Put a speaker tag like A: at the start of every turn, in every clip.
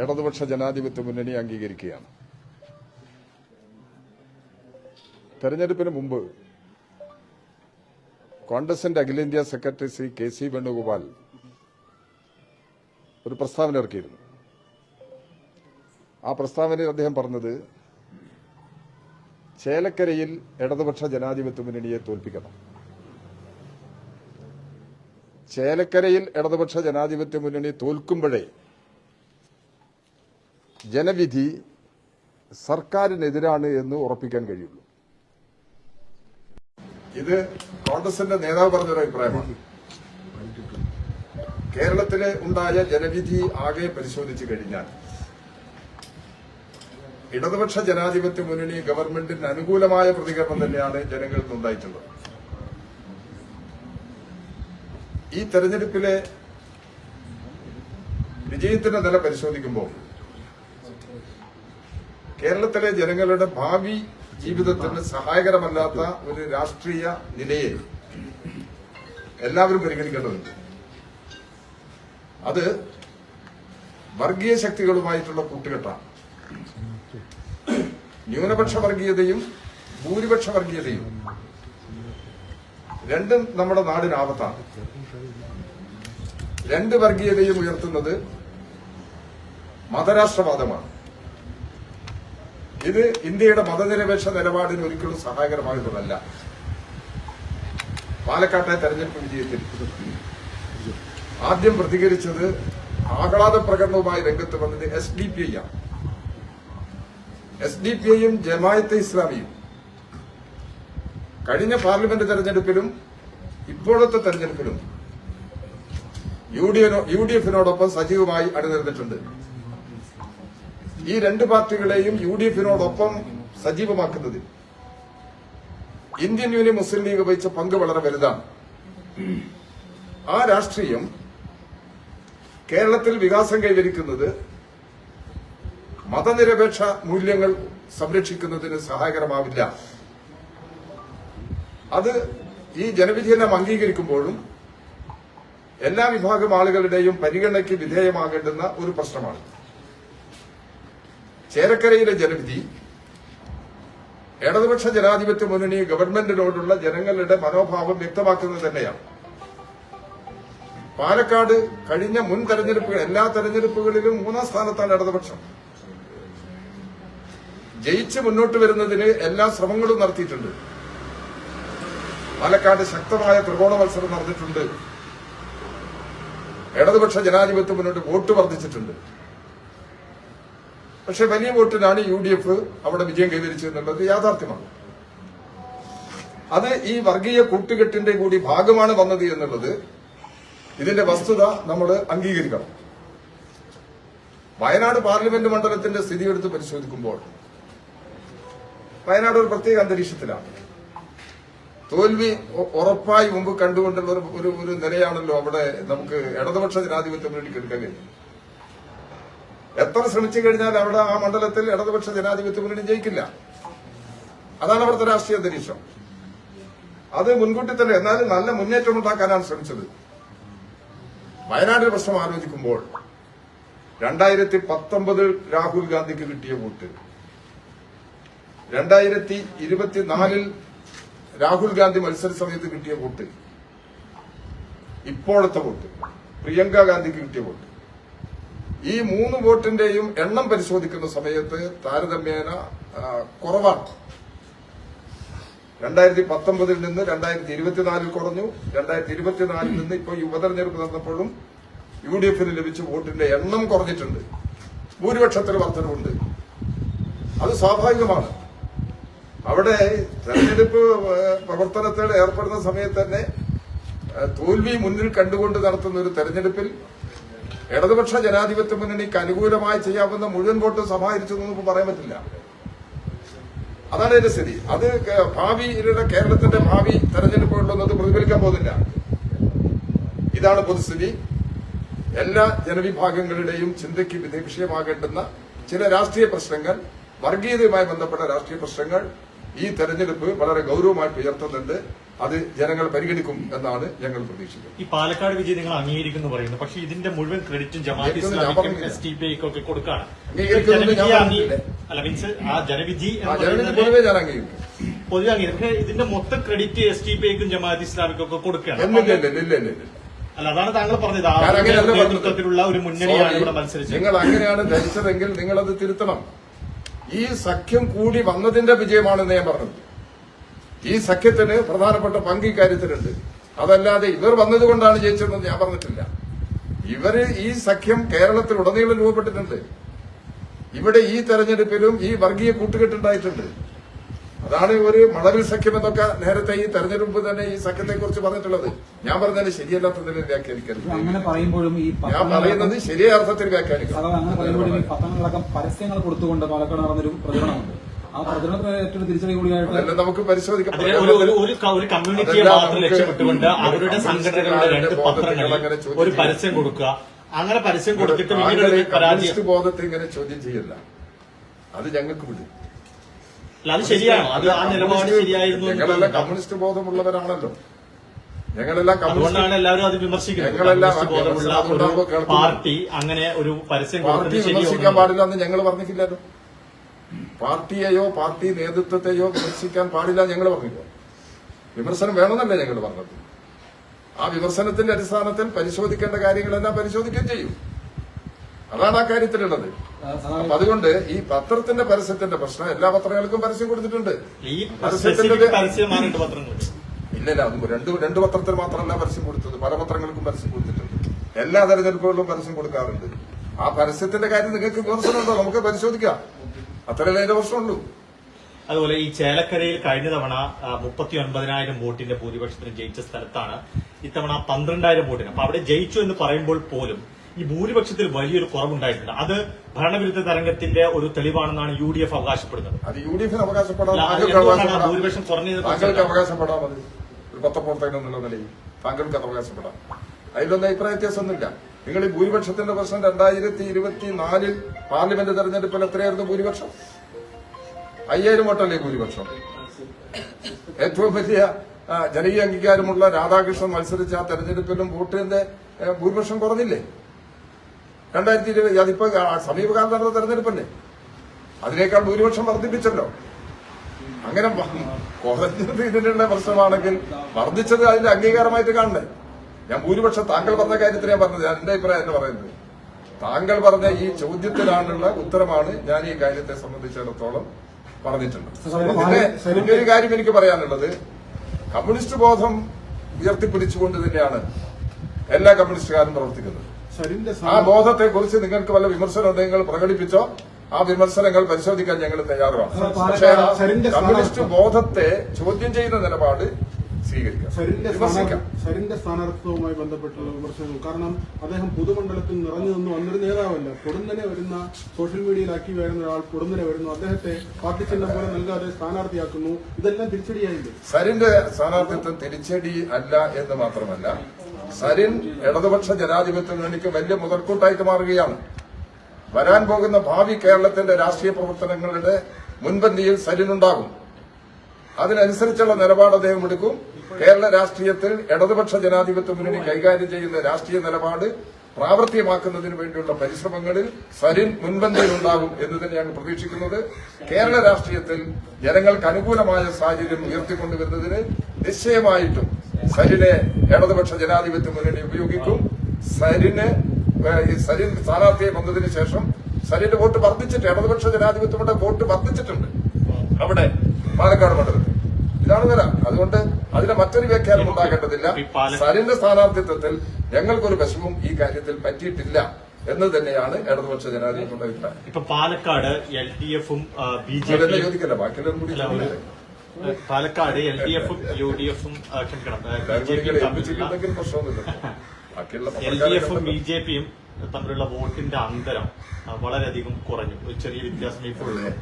A: ഇടതുപക്ഷ ജനാധിപത്യ മുന്നണി അംഗീകരിക്കുകയാണ്. തെരഞ്ഞെടുപ്പിന് മുമ്പ് കോൺഗ്രസിന്റെ അഖിലേന്ത്യാ secretary Shri K C Venugopal ഒരു പ്രസ്താവന ഇറക്കിയിരുന്നു. ആ പ്രസ്താവനയിൽ അദ്ദേഹം പറഞ്ഞത് ചേലക്കരയിൽ ഇടതുപക്ഷ ജനാധിപത്യ മുന്നണിയെ തോൽപ്പിക്കണം. ചേലക്കരയിൽ ഇടതുപക്ഷ ജനാധിപത്യ മുന്നണി തോൽക്കുമ്പോഴേ ജനവിധി സർക്കാരിനെതിരാണ് എന്ന് ഉറപ്പിക്കാൻ കഴിയുള്ളൂ. ഇത് കോൺഗ്രസിന്റെ നേതാവ് പറഞ്ഞൊരു അഭിപ്രായമാണ്. കേരളത്തിലെ ഉണ്ടായ ജനവിധി ആകെ പരിശോധിച്ചു കഴിഞ്ഞാൽ ഇടതുപക്ഷ ജനാധിപത്യ മുന്നണി ഗവൺമെന്റിന് അനുകൂലമായ പ്രതികരണം തന്നെയാണ് ജനങ്ങളിൽ നിന്നുണ്ടായിട്ടുള്ളത് ഈ തെരഞ്ഞെടുപ്പിലെ വിജയത്തിന്റെ നില പരിശോധിക്കുമ്പോൾ കേരളത്തിലെ ജനങ്ങളുടെ ഭാവി ജീവിതത്തിന് സഹായകരമല്ലാത്ത ഒരു രാഷ്ട്രീയ നിലയെ എല്ലാവരും പരിഗണിക്കേണ്ടതുണ്ട്. അത് വർഗീയ ശക്തികളുമായിട്ടുള്ള കൂട്ടുകെട്ടാണ്. ന്യൂനപക്ഷ വർഗീയതയും ഭൂരിപക്ഷ വർഗീയതയും രണ്ടും നമ്മുടെ നാടിന് ആപത്താണ്. രണ്ട് വർഗീയതയും ഉയർത്തുന്നത് മതരാഷ്ട്രവാദമാണ്. ഇത് ഇന്ത്യയുടെ മതനിരപേക്ഷ നിലപാടിന് ഒരിക്കലും സഹായകരമാകുന്നതല്ല പാലക്കാട്ടെ തെരഞ്ഞെടുപ്പ് വിജയത്തിൽ ആദ്യം പ്രതികരിച്ചത് ആഹ്ലാദ പ്രകടനവുമായി രംഗത്ത് വന്നത് എസ് ഡി പി ഐ ആണ് എസ് ഡി പി ഐയും ജമായത്തെ ഇസ്ലാമിയും കഴിഞ്ഞ പാർലമെന്റ് തെരഞ്ഞെടുപ്പിലും ഇപ്പോഴത്തെ തെരഞ്ഞെടുപ്പിലും യു ഡി എഫിനോടൊപ്പം സജീവമായി അണിനിരന്നിട്ടുണ്ട്. ഈ രണ്ട് പാർട്ടികളെയും യു ഡി എഫിനോടൊപ്പം സജീവമാക്കുന്നതിൽ ഇന്ത്യൻ യൂണിയൻ മുസ്ലിം ലീഗ് വഹിച്ച പങ്ക് വളരെ വലുതാണ്. ആ രാഷ്ട്രീയം കേരളത്തിൽ വികാസം കൈവരിക്കുന്നത് മതനിരപേക്ഷ മൂല്യങ്ങൾ സംരക്ഷിക്കുന്നതിന് സഹായകരമാവില്ല. അത് ഈ ജനവിധിയെല്ലാം അംഗീകരിക്കുമ്പോഴും എല്ലാ വിഭാഗം ആളുകളുടെയും പരിഗണനയ്ക്ക് വിധേയമാകേണ്ടുന്ന ഒരു പ്രശ്നമാണ്. ചേരക്കരയിലെ ജനവിധി ഇടതുപക്ഷ ജനാധിപത്യ മുന്നണി ഗവൺമെന്റിനോടുള്ള ജനങ്ങളുടെ മനോഭാവം വ്യക്തമാക്കുന്നത് തന്നെയാണ്. പാലക്കാട് കഴിഞ്ഞ മുൻ തെരഞ്ഞെടുപ്പുകൾ എല്ലാ തെരഞ്ഞെടുപ്പുകളിലും മൂന്നാം സ്ഥാനത്താണ് ഇടതുപക്ഷം. ജയിച്ച് മുന്നോട്ട് വരുന്നതിന് എല്ലാ ശ്രമങ്ങളും നടത്തിയിട്ടുണ്ട്. പാലക്കാട് ശക്തമായ ത്രികോണ മത്സരം നടന്നിട്ടുണ്ട്. ഇടതുപക്ഷ ജനാധിപത്യം മുന്നോട്ട് വോട്ട് വർദ്ധിച്ചിട്ടുണ്ട്. പക്ഷെ വലിയ വോട്ടിനാണ് യു ഡി എഫ് അവിടെ വിജയം കൈവരിച്ചത് എന്നുള്ളത് യാഥാർത്ഥ്യമാണ്. അത് ഈ വർഗീയ കൂട്ടുകെട്ടിന്റെ കൂടി ഭാഗമാണ് വന്നത് എന്നുള്ളത് ഇതിന്റെ വസ്തുത നമ്മൾ അംഗീകരിക്കണം. വയനാട് പാർലമെന്റ് മണ്ഡലത്തിന്റെ സ്ഥിതി എടുത്ത് പരിശോധിക്കുമ്പോൾ വയനാട് ഒരു പ്രത്യേക അന്തരീക്ഷത്തിലാണ്. തോൽവി ഉറപ്പായി മുമ്പ് കണ്ടുകൊണ്ടുള്ള ഒരു- ഒരു ഒരു നിലയാണല്ലോ അവിടെ നമുക്ക് ഇടതുപക്ഷ ജനാധിപത്യ മുന്നണിക്ക് എടുക്കാൻ കഴിയും എത്ര ശ്രമിച്ചു കഴിഞ്ഞാൽ അവിടെ ആ മണ്ഡലത്തിൽ ഇടതുപക്ഷ ജനാധിപത്യ മുന്നണി ജയിക്കില്ല. അതാണ് അവിടുത്തെ രാഷ്ട്രീയ അന്തരീക്ഷം. അത് മുൻകൂട്ടി തന്നെ എന്നാലും നല്ല മുന്നേറ്റം ഉണ്ടാക്കാനാണ് ശ്രമിച്ചത്. വയനാട് പ്രശ്നം ആലോചിക്കുമ്പോൾ രണ്ടായിരത്തി പത്തൊമ്പതിൽ രാഹുൽ ഗാന്ധിക്ക് കിട്ടിയ വോട്ട്. രണ്ടായിരത്തി ഇരുപത്തിനാലിൽ രാഹുൽ ഗാന്ധി മത്സര സമയത്ത് കിട്ടിയ വോട്ട്. ഇപ്പോഴത്തെ വോട്ട്. പ്രിയങ്ക ഗാന്ധിക്ക് കിട്ടിയ വോട്ട്. ഈ മൂന്ന് വോട്ടിന്റെയും എണ്ണം പരിശോധിക്കുന്ന സമയത്ത് താരതമ്യേന കുറവാണ്. രണ്ടായിരത്തി പത്തൊമ്പതിൽ നിന്ന് രണ്ടായിരത്തി ഇരുപത്തിനാലിൽ കുറഞ്ഞു. രണ്ടായിരത്തി ഇരുപത്തിനാലിൽ നിന്ന് ഇപ്പോൾ ഈ ഉപതെരഞ്ഞെടുപ്പ് നടന്നപ്പോഴും യു ഡി എഫിന് ലഭിച്ച വോട്ടിന്റെ എണ്ണം കുറഞ്ഞിട്ടുണ്ട്. ഭൂരിപക്ഷത്തിൽ വർധനവുണ്ട്. അത് സ്വാഭാവികമാണ്. അവിടെ തെരഞ്ഞെടുപ്പ് പ്രവർത്തനത്തിൽ ഏർപ്പെടുന്ന സമയത്ത് തന്നെ തോൽവി മുന്നിൽ കണ്ടുകൊണ്ട് നടത്തുന്ന ഒരു തെരഞ്ഞെടുപ്പിൽ ഇടതുപക്ഷ ജനാധിപത്യ മുന്നണിക്ക് അനുകൂലമായി ചെയ്യാവുന്ന മുഴുവൻ വോട്ട് സമാഹരിച്ചു എന്ന് നമുക്ക് പറയാൻ പറ്റില്ല. അതാണ് എന്റെ സ്ഥിതി. അത് ഭാവിയുടെ കേരളത്തിന്റെ ഭാവി തെരഞ്ഞെടുപ്പുകളിലൊന്നും അത് പ്രതിഫലിക്കാൻ പോകുന്നില്ല. ഇതാണ് പൊതുസ്ഥിതി. എല്ലാ ജനവിഭാഗങ്ങളുടെയും ചിന്തയ്ക്ക് വിഷയമാകേണ്ടുന്ന ചില രാഷ്ട്രീയ പ്രശ്നങ്ങൾ വർഗീയതയുമായി ബന്ധപ്പെട്ട രാഷ്ട്രീയ പ്രശ്നങ്ങൾ ഈ തെരഞ്ഞെടുപ്പ് വളരെ ഗൌരവമായിട്ട് ഉയർത്തുന്നുണ്ട്. അത് ജനങ്ങൾ പരിഗണിക്കും എന്നാണ് ഞങ്ങൾ പ്രതീക്ഷിക്കുന്നത്.
B: ഈ പാലക്കാട് വിജയം നിങ്ങൾ അംഗീകരിക്കുന്നു പറയുന്നു. പക്ഷെ ഇതിന്റെ മുഴുവൻ ക്രെഡിറ്റും ജമാഅത്ത് ഇസ്ലാമിക്കും എസ് ടി പി ഒക്കെ കൊടുക്കാണ്. അല്ല മീൻസ് ആ ജനവിധി എന്ന്
A: ജനവിധി
B: പറയുന്നത്
A: പൊതുവെ ഞാൻ അംഗീകരിക്കും.
B: പൊതുവെ അംഗീകരിക്കും. പക്ഷേ ഇതിന്റെ മൊത്തം ക്രെഡിറ്റ് എസ് ടി പി ഐക്കും ജമാഅത്ത് ഇസ്ലാമിക്കും ഒക്കെ കൊടുക്കുകയാണ് അല്ല അതാണ് താങ്കൾ പറഞ്ഞത്. നേതൃത്വത്തിലുള്ള ഒരു മുന്നണിയാണ്
A: Sorry,
B: ഇവിടെ മത്സരിച്ചത്.
A: നിങ്ങൾ അങ്ങനെയാണ് ധരിച്ചതെങ്കിൽ നിങ്ങൾ അത് തിരുത്തണം. ഈ സഖ്യം കൂടി വന്നതിന്റെ വിജയമാണെന്ന് ഞാൻ പറഞ്ഞത്. ഈ സഖ്യത്തിന് പ്രധാനപ്പെട്ട പങ്ക് ഇക്കാര്യത്തിലുണ്ട് അതല്ലാതെ ഇവർ വന്നതുകൊണ്ടാണ് ജയിച്ചതെന്ന് ഞാൻ പറഞ്ഞിട്ടില്ല. ഇവർ ഈ സഖ്യം കേരളത്തിൽ ഉടനീളം രൂപപ്പെട്ടിട്ടുണ്ട്. ഇവിടെ ഈ തെരഞ്ഞെടുപ്പിലും ഈ വർഗീയ കൂട്ടുകെട്ടുണ്ടായിട്ടുണ്ട്. അതാണ് ഒരു മണവിൽ സഖ്യം എന്നൊക്കെ നേരത്തെ ഈ തെരഞ്ഞെടുപ്പ് തന്നെ ഈ സഖ്യത്തെ കുറിച്ച് പറഞ്ഞിട്ടുള്ളത്. ഞാൻ പറഞ്ഞത് ശരിയല്ലാത്ത നിലയിൽ വ്യാഖ്യാനിക്കരുത്.
C: അങ്ങനെ പറയുമ്പോഴും ഈ
A: ഞാൻ പറയുന്നത് ശരിയായ അർത്ഥത്തിൽ
C: വ്യാഖ്യാനിക്കും പരസ്യങ്ങൾ കൊടുത്തുകൊണ്ട് പാലക്കാട് നടന്നൊരു പ്രചരണമുണ്ട്. ആ പ്രചരണത്തിന് ഏറ്റവും തിരിച്ചടി കൂടിയായിട്ട്
A: അതെല്ലാം നമുക്ക് പരിശോധിക്കാം.
B: ഒരു കമ്മ്യൂണിറ്റിയെ മാത്രം
A: നമുക്ക്
B: ലക്ഷ്യമിട്ടുകൊണ്ട് അവരുടെ സംഘടനകളുടെ രണ്ട് പത്രങ്ങളിൽ ഒരു. പരസ്യം കൊടുക്കുക. അങ്ങനെ പരസ്യം കൊടുത്തിട്ട്
A: കമ്മ്യൂണിസ്റ്റ് ബോധത്തെ ഇങ്ങനെ ചോദ്യം ചെയ്യല്ല. അത് ഞങ്ങൾക്ക് വിടും.
B: അത് ശരിയാണോ? അത് ആ നിലപാട് ശരിയായിരുന്നു
A: ഞങ്ങളെല്ലാം കമ്മ്യൂണിസ്റ്റ് ബോധമുള്ളവരാണല്ലോ. ഞങ്ങളെല്ലാം കമ്മ്യൂണിസ്റ്റ്
B: അതുകൊണ്ടാണ് എല്ലാവരും അത് വിമർശിക്കുന്നത്. പാർട്ടി അങ്ങനെ ഒരു പരസ്യം
A: പാർട്ടി വിമർശിക്കാൻ പാടില്ല എന്ന് ഞങ്ങൾ പറഞ്ഞിട്ടില്ലല്ലോ. പാർട്ടിയെയോ പാർട്ടി നേതൃത്വത്തെയോ വിമർശിക്കാൻ പാടില്ല ഞങ്ങൾ പറഞ്ഞില്ല. വിമർശനം വേണമെന്നല്ല ഞങ്ങൾ പറഞ്ഞത്. ആ വിമർശനത്തിന്റെ അടിസ്ഥാനത്തിൽ പരിശോധിക്കേണ്ട കാര്യങ്ങളെല്ലാം പരിശോധിക്കുകയും ചെയ്യും. അതാണ് ആ കാര്യത്തിലുള്ളത്. അപ്പൊ അതുകൊണ്ട് ഈ പത്രത്തിന്റെ പരസ്യത്തിന്റെ പ്രശ്നം എല്ലാ പത്രങ്ങൾക്കും പരസ്യം കൊടുത്തിട്ടുണ്ട്. ഇല്ലല്ല രണ്ട് രണ്ട് പത്രത്തിൽ മാത്രമല്ല പരസ്യം കൊടുത്തത്. പല പത്രങ്ങൾക്കും പരസ്യം കൊടുത്തിട്ടുണ്ട്. എല്ലാ തെരഞ്ഞെടുപ്പുകളിലും പരസ്യം കൊടുക്കാറുണ്ട്. ആ പരസ്യത്തിന്റെ കാര്യം നിങ്ങൾക്ക് വിമർശനമുണ്ടോ? നമുക്ക് പരിശോധിക്കാം. അത്രയല്ലേ അതിന്റെ പ്രശ്നമുള്ളൂ
B: അതുപോലെ ഈ ചേലക്കരയിൽ കഴിഞ്ഞ തവണ മുപ്പത്തി ഒൻപതിനായിരം വോട്ടിന്റെ ഭൂരിപക്ഷത്തിന് ജയിച്ച സ്ഥലത്താണ് ഇത്തവണ പന്ത്രണ്ടായിരം വോട്ടിന്. അപ്പൊ അവിടെ ജയിച്ചു എന്ന് പറയുമ്പോൾ പോലും ഈ ഭൂരിപക്ഷത്തിൽ വലിയൊരു കുറവുണ്ടായിട്ടുണ്ട്. അത് ഭരണവിരുദ്ധ തരംഗത്തിന്റെ ഒരു തെളിവാണെന്നാണ് യു ഡി എഫ് അവകാശപ്പെടുന്നത്.
A: അത് യു ഡി എഫിന് അവകാശപ്പെടാം.
B: ഭൂരിപക്ഷം കുറഞ്ഞത്
A: താങ്കൾക്ക് അവകാശപ്പെടാം മതി ഒരു പത്രപ്രവർത്തകൻ എന്നുള്ള നിലയിൽ താങ്കൾക്ക് അത് അവകാശപ്പെടാം. അതിലൊന്നും അഭിപ്രായ വ്യത്യാസമൊന്നുമില്ല. നിങ്ങൾ ഈ ഭൂരിപക്ഷത്തിന്റെ പ്രശ്നം രണ്ടായിരത്തി ഇരുപത്തി നാലിൽ പാർലമെന്റ് തെരഞ്ഞെടുപ്പിൽ എത്രയായിരുന്നു ഭൂരിപക്ഷം? അയ്യായിരം വോട്ടല്ലേ ഭൂരിപക്ഷം? ഏറ്റവും വലിയ ജനകീയ അംഗീകാരമുള്ള രാധാകൃഷ്ണൻ മത്സരിച്ച ആ തെരഞ്ഞെടുപ്പിലും വോട്ടിന്റെ ഭൂരിപക്ഷം കുറഞ്ഞില്ലേ? രണ്ടായിരത്തി ഇരുപത് അതിപ്പോ സമീപകാലം നടന്ന തെരഞ്ഞെടുപ്പല്ലേ? അതിനേക്കാൾ ഭൂരിപക്ഷം വർദ്ധിപ്പിച്ചല്ലോ. അങ്ങനെ കുറഞ്ഞത് ഇതിനുള്ള പ്രശ്നമാണെങ്കിൽ വർദ്ധിച്ചത് അതിന്റെ അംഗീകാരമായിട്ട് കാണണ്ടേ ഞാൻ ഭൂരിപക്ഷം താങ്കൾ പറഞ്ഞ കാര്യത്തിൽ ഞാൻ പറഞ്ഞത്. ഞാൻ എന്റെ അഭിപ്രായം എന്ന് പറയുന്നത്. താങ്കൾ പറഞ്ഞ ഈ ചോദ്യത്തിലാണുള്ള ഉത്തരമാണ് ഞാൻ ഈ കാര്യത്തെ സംബന്ധിച്ചിടത്തോളം പറഞ്ഞിട്ടുണ്ട് പിന്നെ ഒരു കാര്യം എനിക്ക് പറയാനുള്ളത്. കമ്മ്യൂണിസ്റ്റ് ബോധം ഉയർത്തിപ്പിടിച്ചുകൊണ്ട് തന്നെയാണ് എല്ലാ കമ്മ്യൂണിസ്റ്റുകാരും പ്രവർത്തിക്കുന്നത്. ആ ബോധത്തെ കുറിച്ച് നിങ്ങൾക്ക് വല്ല വിമർശനം ഉണ്ടെങ്കിൽ പ്രകടിപ്പിച്ചോ. ആ വിമർശനങ്ങൾ പരിശോധിക്കാൻ ഞങ്ങൾ തയ്യാറാണ് പക്ഷേ കമ്മ്യൂണിസ്റ്റ് ബോധത്തെ ചോദ്യം ചെയ്യുന്ന നിലപാട് സ്വീകരിക്കാം.
D: സരിന്റെ
A: ബന്ധപ്പെട്ട
D: സ്ഥാനാർത്ഥി- സ്ഥാനാർത്ഥിത്വവുമായി ബന്ധപ്പെട്ടുള്ള വിമർശനങ്ങൾ. കാരണം അദ്ദേഹം പൊതുമണ്ഡലത്തിൽ നിറഞ്ഞു നിന്ന് വന്നൊരു നേതാവല്ല. പൊടുന്നനെ വരുന്ന സോഷ്യൽ മീഡിയയിൽ ആക്റ്റീവ് വരുന്ന ഒരാൾ പൊടുന്നനെ വരുന്നു. അദ്ദേഹത്തെ പാർട്ടി ചിഹ്നം പോലെ നൽകാതെ സ്ഥാനാർത്ഥിയാക്കുന്നു. ഇതെല്ലാം തിരിച്ചടിയായില്ലേ?
A: സരിന്റെ സ്ഥാനാർത്ഥിത്വം തിരിച്ചടി അല്ല എന്ന് മാത്രമല്ല സരിൻ ഇടതുപക്ഷ ജനാധിപത്യ മുന്നണിക്ക് വലിയ മുതൽക്കൂട്ടായിട്ട് മാറുകയാണ്. വരാൻ പോകുന്ന ഭാവി കേരളത്തിന്റെ രാഷ്ട്രീയ പ്രവർത്തനങ്ങളുടെ മുൻപന്തിയിൽ സരിനുണ്ടാകും അതിനനുസരിച്ചുള്ള നിലപാട് അദ്ദേഹം എടുക്കും. കേരള രാഷ്ട്രീയത്തിൽ ഇടതുപക്ഷ ജനാധിപത്യ മുന്നണി കൈകാര്യം ചെയ്യുന്ന രാഷ്ട്രീയ നിലപാട് പ്രാവർത്തികമാക്കുന്നതിന് വേണ്ടിയുള്ള പരിശ്രമങ്ങളിൽ സരിൻ മുൻപന്തിയിലുണ്ടാകും എന്ന് തന്നെയാണ് പ്രതീക്ഷിക്കുന്നത്. കേരള രാഷ്ട്രീയത്തിൽ ജനങ്ങൾക്ക് അനുകൂലമായ സാഹചര്യം ഉയർത്തിക്കൊണ്ടുവരുന്നതിന് നിശ്ചയമായിട്ടും സരിനെ ഇടതുപക്ഷ ജനാധിപത്യ മുന്നണി ഉപയോഗിക്കും. സരിന് സരിൻ സ്ഥാനാർത്ഥിയെ വന്നതിന് ശേഷം സരിന്റെ വോട്ട് വർദ്ധിച്ചിട്ട് ഇടതുപക്ഷ ജനാധിപത്യമുണ്ട് വോട്ട് വർദ്ധിച്ചിട്ടുണ്ട്. അവിടെ പാലക്കാട് മണ്ഡലത്തിൽ. ഇതാണ് നില അതുകൊണ്ട് അതിന് മറ്റൊരു വ്യാഖ്യാനം ഉണ്ടാകേണ്ടതില്ല. സരിന്റെ സ്ഥാനാർത്ഥിത്വത്തിൽ ഞങ്ങൾക്കൊരു വിഷമം ഈ കാര്യത്തിൽ പറ്റിയിട്ടില്ല എന്ന് തന്നെയാണ് ഇടതുപക്ഷ ജനാധിപത്യത്തിന്റെ അഭിപ്രായം.
B: ഇപ്പൊ പാലക്കാട് എൽ ഡി എഫും ബി ജെ പി
A: ചോദിക്കല്ല? ബാക്കിയെല്ലാം കൂടി
B: പാലക്കാട് എൽ ഡി എഫും യു ഡി എഫും എൽ ഡി എഫും ബി ജെ പിയും തമ്മിലുള്ള വോട്ടിന്റെ അന്തരം വളരെയധികം കുറഞ്ഞു. ഒരു ചെറിയ വ്യത്യാസം ഇപ്പോഴുള്ളൂ.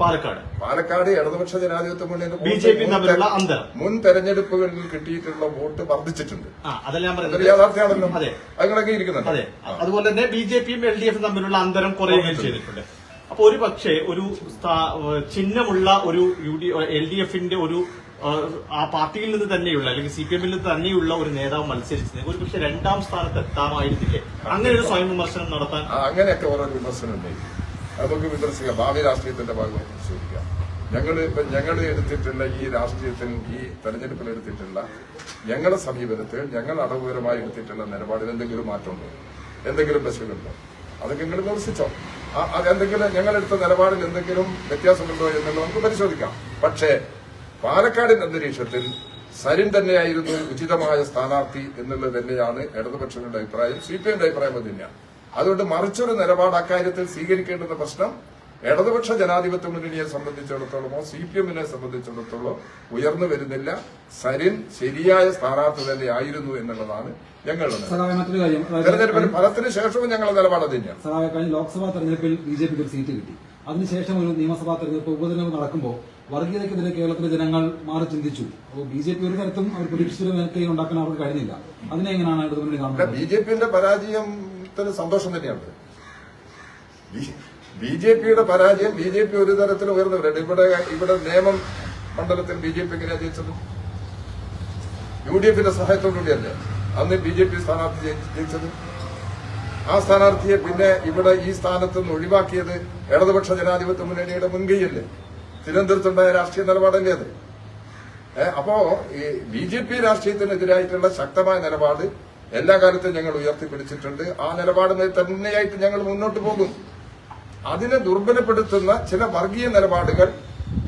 B: പാലക്കാട്.
A: പാലക്കാട് ഇടതുപക്ഷ ജനാധിപത്യ മുന്നണി
B: ബി ജെ പി തമ്മിലുള്ള അന്തരം.
A: മുൻ തെരഞ്ഞെടുപ്പുകളിൽ കിട്ടിയിട്ടുള്ള വോട്ട് വർദ്ധിച്ചിട്ടുണ്ട്.
B: അതെല്ലാം
A: യാഥാർത്ഥ്യമാണല്ലോ.
B: അതെ.
A: അങ്ങനെയൊക്കെ ഇരിക്കുന്നുണ്ട്.
B: അതെ. അതുപോലെ തന്നെ ബി ജെ പിയും എൽ ഡി എഫും തമ്മിലുള്ള അന്തരം കുറയുകയും ചെയ്തിട്ടുണ്ട്. അപ്പൊ ഒരു പക്ഷേ ഒരു ചിഹ്നമുള്ള ഒരു യു ഡി എൽ ഡി എഫിന്റെ ഒരു ആ, പാർട്ടിയിൽ നിന്ന് തന്നെയുള്ള അല്ലെങ്കിൽ സി പി എമ്മിൽ നിന്ന് തന്നെയുള്ള ഒരു നേതാവ് മത്സരിച്ചത് ഒരു പക്ഷെ രണ്ടാം സ്ഥാനത്ത് എത്താമായിരുന്നില്ലേ? അങ്ങനെ ഒരു സ്വയം വിമർശനം നടത്താൻ
A: അങ്ങനെയൊക്കെ ഓരോ വിമർശനം ഉണ്ടെങ്കിൽ നമുക്ക് വിമർശിക്കാം. ഭാവി രാഷ്ട്രീയത്തിന്റെ ഭാഗമായി പരിശോധിക്കാം ഞങ്ങൾ ഇപ്പൊ ഞങ്ങൾ എടുത്തിട്ടുള്ള ഈ രാഷ്ട്രീയത്തിൽ ഈ തെരഞ്ഞെടുപ്പിൽ എടുത്തിട്ടുള്ള ഞങ്ങളുടെ സമീപനത്തിൽ ഞങ്ങൾ അടവുപരമായി എടുത്തിട്ടുള്ള നിലപാടിൽ എന്തെങ്കിലും മാറ്റമുണ്ടോ? എന്തെങ്കിലും പ്രശ്നമുണ്ടോ അതൊക്കെ നിങ്ങൾ വിമർശിച്ചോ? എന്തെങ്കിലും ഞങ്ങളെടുത്ത നിലപാടിൽ എന്തെങ്കിലും വ്യത്യാസമുണ്ടോ എന്നുള്ളത് നമുക്ക് പരിശോധിക്കാം. പക്ഷേ പാലക്കാടിന്റെ അന്തരീക്ഷത്തിൽ സരിൻ തന്നെയായിരുന്നു ഉചിതമായ സ്ഥാനാർത്ഥി എന്നുള്ളത് തന്നെയാണ് ഇടതുപക്ഷങ്ങളുടെ അഭിപ്രായം. സി പി എമ്മിന്റെ അഭിപ്രായം തന്നെയാണ്. അതുകൊണ്ട് മറിച്ചൊരു നിലപാട് അക്കാര്യത്തിൽ സ്വീകരിക്കേണ്ടുന്ന പ്രശ്നം ഇടതുപക്ഷ ജനാധിപത്യ മുന്നണിയെ സംബന്ധിച്ചിടത്തോളമോ സി പി എമ്മിനെ സംബന്ധിച്ചിടത്തോളം ഉയർന്നു വരുന്നില്ല. സരിൻ ശരിയായ സ്ഥാനാർത്ഥി തന്നെയായിരുന്നു എന്നുള്ളതാണ് ഞങ്ങളുടെ തെരഞ്ഞെടുപ്പിന് ഫലത്തിന് ശേഷവും ഞങ്ങളുടെ നിലപാട് തന്നെയാണ്
C: ലോക്സഭാ തെരഞ്ഞെടുപ്പിൽ ബി ജെ പിക്ക് ഒരു സീറ്റ് കിട്ടി. അതിനുശേഷം ഒരു നിയമസഭാ തെരഞ്ഞെടുപ്പ് ഉപതെരഞ്ഞെടുപ്പ് നടക്കുമ്പോൾ വർഗീയതയ്ക്കെതിരെ കേരളത്തിലെ ജനങ്ങൾ മാറി ചിന്തിച്ചു. അപ്പോൾ ബി ജെ പി ഒരു തരത്തും അവർ മേൽക്കൈ ഉണ്ടാക്കാൻ അവർക്ക് കഴിഞ്ഞില്ല. അതിനെ എങ്ങനെയാണ്
A: ബി ജെ പിന്റെ പരാജയത്തിന് സന്തോഷം തന്നെയാണ്. ബി ജെ പിയുടെ പരാജയം ബി ജെ പി ഒരു തരത്തിൽ ഉയർന്നവരുണ്ട് ഇവിടെ ഇവിടെ നിയമം മണ്ഡലത്തിൽ ബി ജെ പി എങ്ങനെയാ ജയിച്ചത്? യു ഡി എഫിന്റെ സഹായത്തോടുകൂടിയല്ലേ അന്ന് ബി ജെ പി സ്ഥാനാർത്ഥി ജയിച്ചത്? ആ സ്ഥാനാർത്ഥിയെ പിന്നെ ഇവിടെ ഈ സ്ഥാനത്ത് നിന്ന് ഒഴിവാക്കിയത് ഇടതുപക്ഷ ജനാധിപത്യ മുന്നണിയുടെ മുൻകൈയല്ലേ? തിരുവനന്തപുരത്തുണ്ടായ രാഷ്ട്രീയ നിലപാടല്ലേ അത്? അപ്പോ ഈ ബി ജെ പി രാഷ്ട്രീയത്തിനെതിരായിട്ടുള്ള ശക്തമായ നിലപാട് എല്ലാ കാര്യത്തും ഞങ്ങൾ ഉയർത്തിപ്പിടിച്ചിട്ടുണ്ട്. ആ നിലപാടുമായി തന്നെയായിട്ട് ഞങ്ങൾ മുന്നോട്ട് പോകും. അതിനെ ദുർബലപ്പെടുത്തുന്ന ചില വർഗീയ നിലപാടുകൾ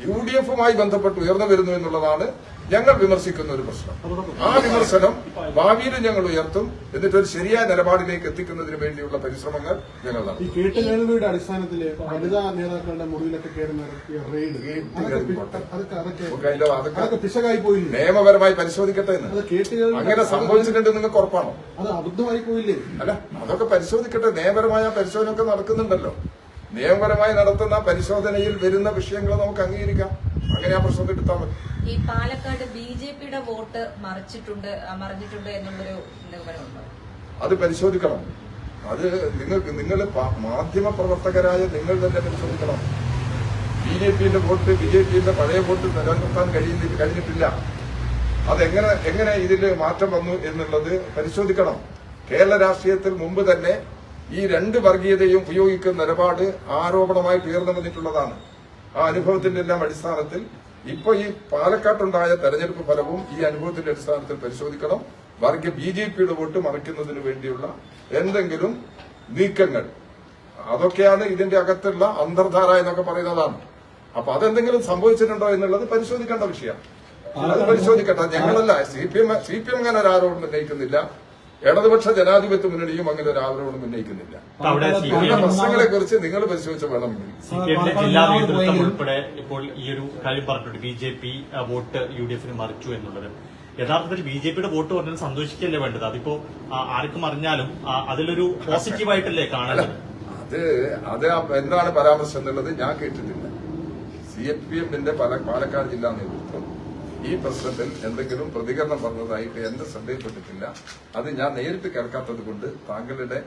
A: യു ഡി എഫുമായി ബന്ധപ്പെട്ട് ഉയർന്നു വരുന്നു എന്നുള്ളതാണ് ഞങ്ങൾ വിമർശിക്കുന്ന ഒരു പ്രശ്നം. ആ വിമർശനം ഭാവിയിൽ ഞങ്ങൾ ഉയർത്തും എന്നിട്ട് ഒരു ശരിയായ നിലപാടിലേക്ക് എത്തിക്കുന്നതിന് വേണ്ടിയുള്ള പരിശ്രമങ്ങൾ ഞങ്ങൾ
D: ഈ
A: നടത്തും
D: കേട്ടുകേൾവിയുടെ അടിസ്ഥാനത്തിൽ വനിതാ നേതാക്കളുടെ മുറിയിലൊക്കെ കയറി നടത്തിയ റെയ്ഡ്.
A: നിയമപരമായി പരിശോധിക്കട്ടെ അങ്ങനെ സംഭവിച്ചിട്ടുണ്ട് നിങ്ങൾക്ക് ഉറപ്പാണോ?
D: അത് അബദ്ധമായി പോയില്ലേ?
A: അല്ല അതൊക്കെ പരിശോധിക്കട്ടെ. നിയമപരമായ പരിശോധന ഒക്കെ നടക്കുന്നുണ്ടല്ലോ. നിയമപരമായി നടത്തുന്ന പരിശോധനയിൽ വരുന്ന വിഷയങ്ങൾ നമുക്ക് അംഗീകരിക്കാം. അങ്ങനെ ആ പ്രശ്നം എടുത്താൽ മതി.
E: ഈ പാലക്കാട് ബി ജെ പിയുടെ വോട്ട് മറിച്ചിട്ടുണ്ട് മറിഞ്ഞിട്ടുണ്ട് എന്നുള്ളൊരു നിഗമനമുണ്ടോ
A: അത് പരിശോധിക്കണം. അത് നിങ്ങൾ നിങ്ങൾ മാധ്യമ പ്രവർത്തകരായ നിങ്ങൾ തന്നെ പരിശോധിക്കണം. ബി ജെ പിന്റെ വോട്ട് ബി ജെ പിന്റെ പഴയ വോട്ട് നിലനിർത്താൻ കഴിഞ്ഞിട്ടില്ല. അതെങ്ങനെ എങ്ങനെ ഇതിൽ മാറ്റം വന്നു എന്നുള്ളത് പരിശോധിക്കണം. കേരള രാഷ്ട്രീയത്തിൽ മുമ്പ് തന്നെ ഈ രണ്ട് വർഗീയതയും ഉപയോഗിക്കുന്ന നിലപാട് ആരോപണമായി ഉയർന്നു വന്നിട്ടുള്ളതാണ്. ആ അനുഭവത്തിന്റെ എല്ലാം അടിസ്ഥാനത്തിൽ ഇപ്പൊ ഈ പാലക്കാട്ടുണ്ടായ തെരഞ്ഞെടുപ്പ് ഫലവും ഈ അനുഭവത്തിന്റെ അടിസ്ഥാനത്തിൽ പരിശോധിക്കണം. വർഗീയ ബി ജെ പിയുടെ വോട്ട് മറയ്ക്കുന്നതിന് വേണ്ടിയുള്ള എന്തെങ്കിലും നീക്കങ്ങൾ. അതൊക്കെയാണ് ഇതിന്റെ അകത്തുള്ള അന്തർധാര എന്നൊക്കെ പറയുന്നതാണ്. അപ്പൊ അതെന്തെങ്കിലും സംഭവിച്ചിട്ടുണ്ടോ എന്നുള്ളത് പരിശോധിക്കേണ്ട വിഷയം. അത് പരിശോധിക്കട്ടെ. ഞങ്ങളല്ല. C P M C P M അങ്ങനെ ഒരു ഉന്നയിക്കുന്നില്ല. ഇടതുപക്ഷ ജനാധിപത്യ മുന്നണിയും അങ്ങനെ ഒരു ആരോപണം ഉന്നയിക്കുന്നില്ല.
B: പി
A: പ്രശ്നങ്ങളെ കുറിച്ച് നിങ്ങൾ പരിശോധിച്ച
B: വേണം ജില്ലാ നേതൃത്വം ഉൾപ്പെടെ ഇപ്പോൾ ഈ ഒരു കാര്യം പറഞ്ഞിട്ടുണ്ട്. B J P vote U D എഫിന് മറിച്ചു എന്നുള്ളത്. യഥാർത്ഥത്തിൽ ബി ജെ പിയുടെ വോട്ട് പറഞ്ഞാൽ സന്തോഷിക്കല്ലേ വേണ്ടത്? അതിപ്പോ ആർക്കും അറിഞ്ഞാലും അതിലൊരു പോസിറ്റീവായിട്ടല്ലേ കാണുന്നത്?
A: അത് അത് എന്താണ് പരാമർശം എന്നുള്ളത് ഞാൻ കേട്ടിട്ടില്ല. സി എഫ് പി എമ്മിന്റെ പല പാലക്കാട് ജില്ലാ നേതൃത്വം. ഈ പ്രശ്നത്തിൽ എന്തെങ്കിലും പ്രതികരണം വന്നതായിട്ട് എന്റെ ശ്രദ്ധയിൽപ്പെട്ടിട്ടില്ല. അത് ഞാൻ നേരിട്ട് കേൾക്കാത്തത് കൊണ്ട് താങ്കളുടെ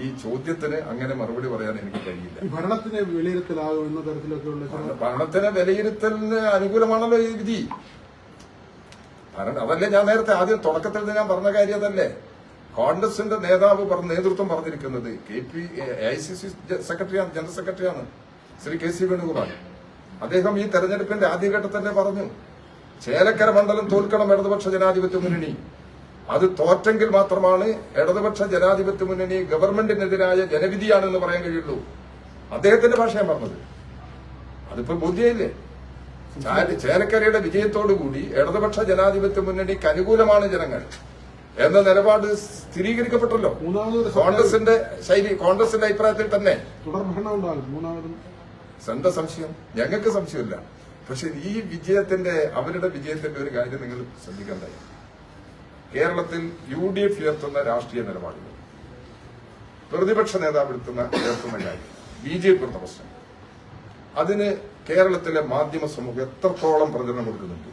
A: ഈ ചോദ്യത്തിന് അങ്ങനെ മറുപടി പറയാൻ എനിക്ക് കഴിയില്ല.
D: ഭരണത്തിന് വിലയിരുത്തലാകും എന്ന തരത്തിലൊക്കെയുള്ള
A: ഭരണത്തിന് വിലയിരുത്തലിന് അനുകൂലമാണല്ലോ ഈ വിധി. ഭരണം അതല്ലേ ഞാൻ നേരത്തെ ആദ്യം തുടക്കത്തിൽ ഞാൻ പറഞ്ഞ കാര്യം അതല്ലേ കോൺഗ്രസിന്റെ നേതാവ് പറഞ്ഞ നേതൃത്വം പറഞ്ഞിരിക്കുന്നത് K P I C C സെക്രട്ടറിയാണ് ജനറൽ സെക്രട്ടറിയാണ് ശ്രീ കെ സി വേണുഗോപാൽ. അദ്ദേഹം ഈ തെരഞ്ഞെടുപ്പിന്റെ ആദ്യഘട്ടത്തിൽ പറഞ്ഞു. ചേലക്കര മണ്ഡലം തോൽക്കണം ഇടതുപക്ഷ ജനാധിപത്യ മുന്നണി. അത് തോറ്റെങ്കിൽ മാത്രമാണ് ഇടതുപക്ഷ ജനാധിപത്യ മുന്നണി ഗവൺമെന്റിനെതിരായ ജനവിധിയാണെന്ന് പറയാൻ കഴിയുള്ളൂ. അദ്ദേഹത്തിന്റെ ഭാഷയാണ് പറഞ്ഞത്. അതിപ്പോ ബോധ്യമില്ലേ ചേലക്കരയുടെ വിജയത്തോടുകൂടി ഇടതുപക്ഷ ജനാധിപത്യ മുന്നണിക്ക് അനുകൂലമാണ് ജനങ്ങൾ എന്ന നിലപാട് സ്ഥിരീകരിക്കപ്പെട്ടല്ലോ. കോൺഗ്രസിന്റെ ശൈലി കോൺഗ്രസിന്റെ അഭിപ്രായത്തിൽ തന്നെ.
D: തുടർഭരണം ഉണ്ടാകും. മൂന്നാമതും.
A: സംശയം? ഞങ്ങൾക്ക് സംശയമില്ല. പക്ഷെ ഈ വിജയത്തിന്റെ അവരുടെ വിജയത്തിന്റെ ഒരു കാര്യം നിങ്ങൾ ശ്രദ്ധിക്കേണ്ടായി കേരളത്തിൽ യു ഡി എഫ് ഉയർത്തുന്ന രാഷ്ട്രീയ നിലപാടുകൾ പ്രതിപക്ഷ നേതാവ് എടുത്തുന്ന ഉയർത്തുന്ന കാര്യം ബി ജെ പി പ്രശ്നം. അതിന് കേരളത്തിലെ മാധ്യമ സമൂഹം എത്രത്തോളം പ്രചരണം കൊടുക്കുന്നുണ്ട്?